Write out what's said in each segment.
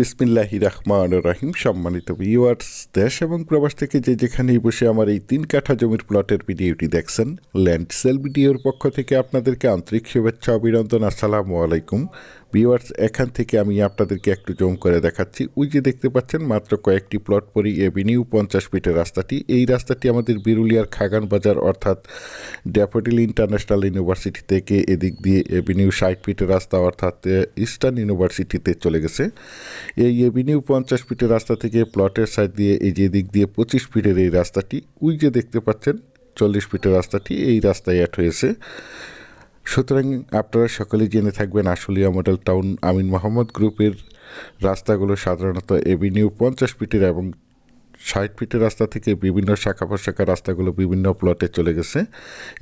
বিসমিল্লাহি রহমান রাহিম। সম্মানিত ভিউয়ার্স দেশ এবং প্রবাস থেকে যে যেখানেই বসে আমার এই তিন কাঠা জমির প্লটের ভিডিওটি দেখছেন ল্যান্ড সেল ভিডিওর পক্ষ থেকে আপনাদেরকে আন্তরিক শুভেচ্ছা, অভিনন্দন, আসসালামু আলাইকুম। ভিউয়ার্স এখান থেকে আমি আপনাদেরকে একটু জম করে দেখাচ্ছি। ওই যে দেখতে পাচ্ছেন, মাত্র কয়েকটি প্লট পরি এভিনিউ পঞ্চাশ ফিটের রাস্তাটি। এই রাস্তাটি আমাদের বিরুলিয়ার খাগান বাজার, অর্থাৎ ড্যাফোডিল ইন্টারন্যাশনাল ইউনিভার্সিটি থেকে এদিক দিয়ে এভিনিউ ষাট ফিটের রাস্তা, অর্থাৎ ইস্টার্ন ইউনিভার্সিটিতে চলে গেছে। এই এভিনিউ পঞ্চাশ ফিটের রাস্তা থেকে প্লটের সাইড দিয়ে, এই যে দিক দিয়ে পঁচিশ ফিটের এই রাস্তাটি, ওই যে দেখতে পাচ্ছেন, চল্লিশ ফিটের রাস্তাটি, এই রাস্তায় অ্যাড হয়েছে। সুতরাং আপনারা সকলেই জেনে থাকবেন আশুলিয়া মডেল টাউন আমিন মোহাম্মদ গ্রুপের রাস্তাগুলো সাধারণত এভিনিউ পঞ্চাশ ফিটের এবং ষাট ফিটের রাস্তা থেকে বিভিন্ন শাখা প্রশাখা রাস্তাগুলো বিভিন্ন প্লটে চলে গেছে।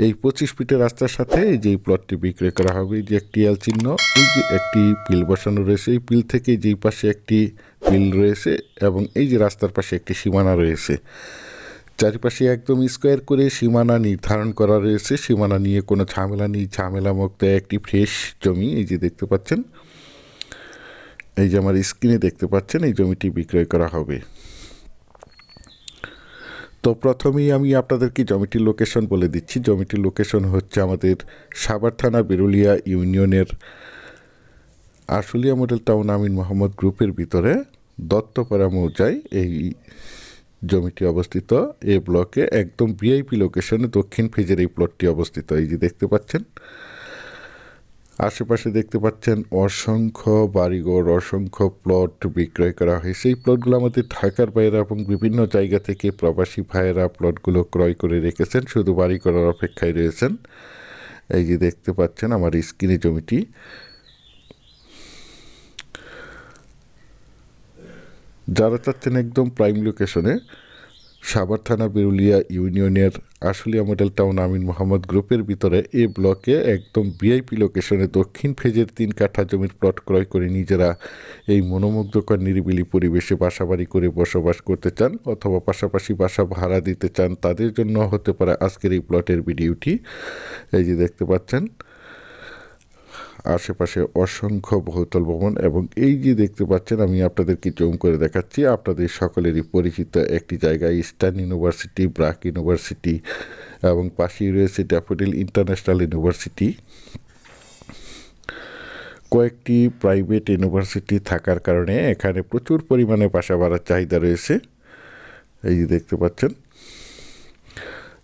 এই পঁচিশ ফিটের রাস্তার সাথে এই যে প্লটটি বিক্রয় করা হবে যে একটি এল চিহ্ন ওই যে একটি পিল বসানো রয়েছে, এই পিল থেকে যেই পাশে একটি পিল রয়েছে এবং এই যে রাস্তার পাশে একটি সীমানা রয়েছে। চারিপাশে একদম স্কোয়ার করে সীমানা নির্ধারণ করা রয়েছে। সীমানা নিয়ে কোনো ঝামেলা নেই। ঝামেলা মুক্ত একটি ফ্রেশ জমি, এই যে দেখতে পাচ্ছেন। এই যে আমার স্ক্রিনে দেখতে পাচ্ছেন, এই জমিটি বিক্রয় করা হবে। তো প্রথমেই আমি আপনাদেরকে জমিটির লোকেশন বলে দিচ্ছি। জমিটির লোকেশন হচ্ছে আমাদের সাভার থানা, বেরুলিয়া ইউনিয়নের আশুলিয়া মডেল টাউন আমিন মোহাম্মদ গ্রুপের ভিতরে। দত্তপাড়া মৌজায় এই জমিটি অবস্থিত এ ব্লকে একদম ভিআইপি লোকেশনে দক্ষিণ ফেজের এই প্লটটি অবস্থিত। এই যে দেখতে পাচ্ছেন, আশেপাশে দেখতে পাচ্ছেন অসংখ্য বাড়িঘর, অসংখ্য প্লট বিক্রয় করা হয়েছে। এই প্লটগুলো আমাদের ঢাকার বাইরে এবং বিভিন্ন জায়গা থেকে প্রবাসী ভাইয়েরা প্লটগুলো ক্রয় করে রেখেছেন, শুধু বাড়ি করার অপেক্ষায় রয়েছেন। এই যে দেখতে পাচ্ছেন, আমার স্ক্রিনে জমিটি। যারা চাচ্ছেন একদম প্রাইম লোকেশনে সাভার থানা বিরুলিয়া ইউনিয়নের আশুলিয়া মডেল টাউন আমিন মোহাম্মদ গ্রুপের ভিতরে এ ব্লকে একদম ভিআইপি লোকেশনে দক্ষিণ ফেজের তিন কাঠা জমির প্লট ক্রয় করে নিজেরা এই মনোমুগ্ধকর নিরিবিলি পরিবেশে বাসাবাড়ি করে বসবাস করতে চান অথবা পাশাপাশি বাসা ভাড়া দিতে চান, তাদের জন্য হতে পারে আজকের এই প্লটের ভিডিওটি। এই যে দেখতে পাচ্ছেন আশেপাশে অসংখ্য বহুতল ভবন এবং এই যে দেখতে পাচ্ছেন, আমি আপনাদেরকে জুম করে দেখাচ্ছি। আপনাদের সকলেরই পরিচিত একটি জায়গা, ইস্টার্ন ইউনিভার্সিটি, ব্রাক ইউনিভার্সিটি এবং পাশেই রয়েছে ড্যাফোডিল ইন্টারন্যাশনাল ইউনিভার্সিটি। কয়েকটি প্রাইভেট ইউনিভার্সিটি থাকার কারণে এখানে প্রচুর পরিমাণে বাসা বাড়ার চাহিদা রয়েছে। এই যে দেখতে পাচ্ছেন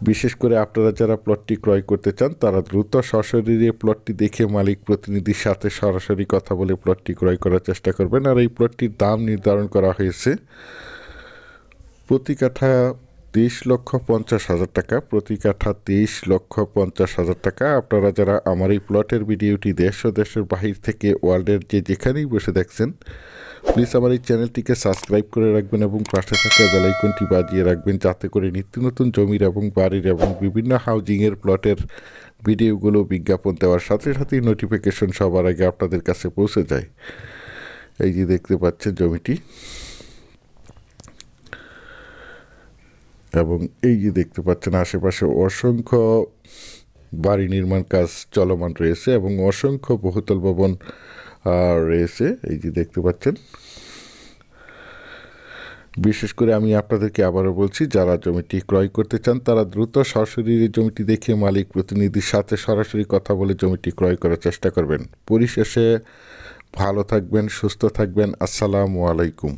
বিশেষ করে আপনারা যারা প্লটটি ক্রয় করতে চান, তারা দ্রুত সশরীরে প্লটটি দেখে মালিক প্রতিনিধির সাথে সরাসরি কথা বলে প্লটটি ক্রয় করার চেষ্টা করবেন। আর এই প্লটটির দাম নির্ধারণ করা হয়েছে প্রতি কাঠা তেইশ লক্ষ পঞ্চাশ হাজার টাকা, প্রতি কাঠা তেইশ লক্ষ পঞ্চাশ হাজার টাকা। আপনারা যারা আমার এই প্লটের ভিডিওটি দেশ ও দেশের বাহির থেকে ওয়ার্ল্ডের যে যেখানেই বসে দেখছেন প্লিজ আমার এই চ্যানেলটিকে সাবস্ক্রাইব করে রাখবেন এবং পাশে থাকা বেলাইকনটি বাজিয়ে রাখবেন যাতে করে নিত্য নতুন জমির এবং বাড়ির এবং বিভিন্ন হাউজিংয়ের প্লটের ভিডিওগুলো বিজ্ঞাপন দেওয়ার সাথে সাথেই নোটিফিকেশন সবার আগে আপনাদের কাছে পৌঁছে যায়। এই যে দেখতে পাচ্ছেন জমিটি। এবং এই যে দেখতে পাচ্ছেন আশেপাশে অসংখ্য বাড়ি নির্মাণ কাজ চলমান রয়েছে এবং অসংখ্য বহুতল ভবন রয়েছে এই যে দেখতে পাচ্ছেন। বিশেষ করে আমি আপনাদেরকে আবারও বলছি, যারা জমিটি ক্রয় করতে চান, তারা দ্রুত সরাসরি জমিটি দেখে মালিক প্রতিনিধির সাথে সরাসরি কথা বলে জমিটি ক্রয় করার চেষ্টা করবেন। পরিশেষে ভালো থাকবেন, সুস্থ থাকবেন। আসসালামু আলাইকুম।